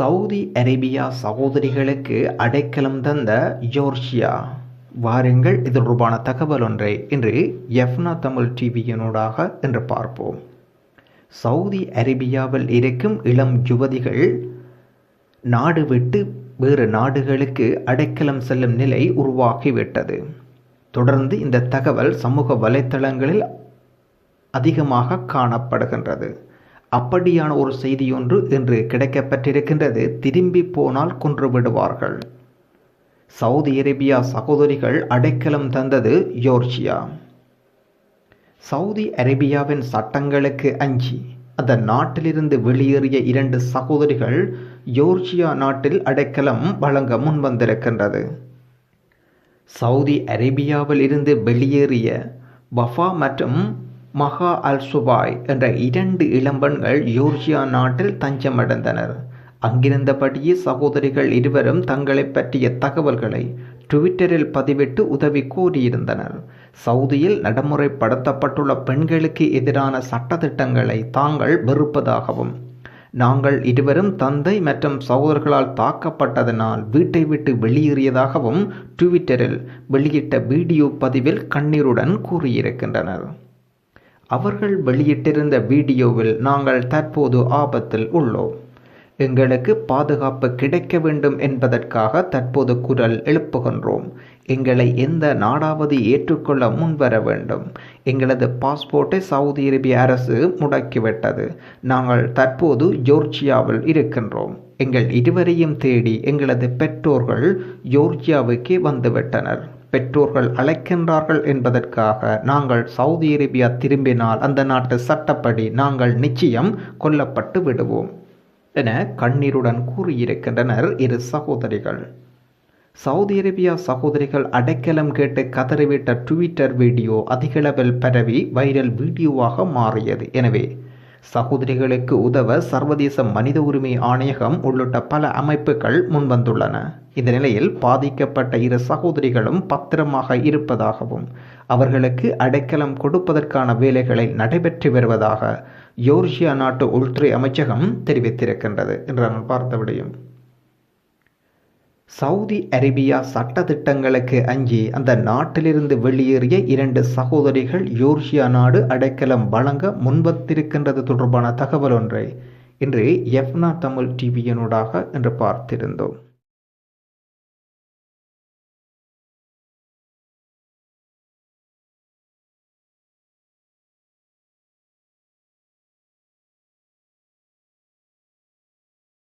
Saudi Arabia சகோதரிகளுக்கு அடைக்கலம் தந்த ஜோர்ஜியா. வாருங்கள் இது தொடர்பான தகவல் ஒன்றை இன்று எஃப்னா தமிழ் டிவியினூடாக என்று பார்ப்போம். சவுதி அரேபியாவில் இருக்கும் இளம் யுவதிகள் நாடு விட்டு வேறு நாடுகளுக்கு அடைக்கலம் செல்லும் நிலை உருவாகிவிட்டது. தொடர்ந்து இந்த தகவல் சமூக வலைத்தளங்களில் அதிகமாக காணப்படுகின்றது. அப்படியான ஒரு செய்தியொன்று இன்று கிடைக்கப்பட்டிருக்கின்றது. திரும்பி போனால் கொன்று விடுவார்கள். சவுதி அரேபியா சகோதரிகள் அடைக்கலம் தந்தது ஜோர்ஜியா. சவுதி அரேபியாவின் சட்டங்களுக்கு அஞ்சி அந்த நாட்டிலிருந்து வெளியேறிய இரண்டு சகோதரிகள் ஜோர்ஜியா நாட்டில் அடைக்கலம் வழங்க முன்வந்திருக்கின்றது. சவுதி அரேபியாவில் இருந்து வெளியேறிய வஃபா மற்றும் மகா அல் சுபாய் என்ற இரண்டு இளம்பெண்கள் யோர்ஜியா நாட்டில் தஞ்சமடைந்தனர். அங்கிருந்தபடியே சகோதரிகள் இருவரும் தங்களை பற்றிய தகவல்களை ட்விட்டரில் பதிவிட்டு உதவி கோரியிருந்தனர். சவுதியில் நடைமுறைப்படுத்தப்பட்டுள்ள பெண்களுக்கு எதிரான சட்டத்திட்டங்களை தாங்கள் வெறுப்பதாகவும் நாங்கள் இருவரும் தந்தை மற்றும் சகோதரர்களால் தாக்கப்பட்டதனால் வீட்டை விட்டு வெளியேறியதாகவும் ட்விட்டரில் வெளியிட்ட வீடியோ பதிவில் கண்ணீருடன் கூறியிருக்கின்றனர். அவர்கள் வெளியிட்டிருந்த வீடியோவில் நாங்கள் தற்போது ஆபத்தில் உள்ளோம். எங்களுக்கு பாதுகாப்பு கிடைக்க வேண்டும் என்பதற்காக தற்போது குரல் எழுப்புகின்றோம். எங்களை எந்த நாடாவது ஏற்றுக்கொள்ள முன்வர வேண்டும். எங்களது பாஸ்போர்ட்டை சவுதி அரேபிய அரசு முடக்கிவிட்டது. நாங்கள் தற்போது ஜோர்ஜியாவில் இருக்கின்றோம். எங்கள் இருவரையும் தேடி எங்களது பெற்றோர்கள் ஜோர்ஜியாவுக்கே வந்துவிட்டனர். பெற்றோர்கள் அழைக்கின்றார்கள் என்பதற்காக நாங்கள் சவுதி அரேபியா திரும்பினால் அந்த நாட்டு சட்டப்படி நாங்கள் நிச்சயம் கொல்லப்பட்டு விடுவோம் என கண்ணீருடன் கூறியிருக்கின்றனர் இரு சகோதரிகள். சவுதி அரேபியா சகோதரிகள் அடைக்கலம் கேட்டு கதறிவிட்ட ட்விட்டர் வீடியோ அதிகளவில் பரவி வைரல் வீடியோவாக மாறியது. எனவே சகோதரிகளுக்கு உதவ சர்வதேச மனித உரிமை ஆணையகம் உள்ளிட்ட பல அமைப்புகள் முன்வந்துள்ளன. இந்த நிலையில் பாதிக்கப்பட்ட இரு சகோதரிகளும் பத்திரமாக இருப்பதாகவும் அவர்களுக்கு அடைக்கலம் கொடுப்பதற்கான வேலைகளை நடைபெற்று வருவதாக யோர்ஷியா நாட்டு உள்துறை அமைச்சகம் தெரிவித்திருக்கின்றது என்று நாங்கள் பார்த்த விடையும். சவுதி அரேபியா சட்ட திட்டங்களுக்கு அஞ்சி அந்த நாட்டிலிருந்து வெளியேறிய இரண்டு சகோதரிகள் யோர்ஷியா நாடு அடைக்கலம் வழங்க முன்வத்திருக்கின்றது தொடர்பான தகவல் ஒன்றை இன்று எஃப்னா தமிழ் டிவியனூடாக என்று பார்த்திருந்தோம்.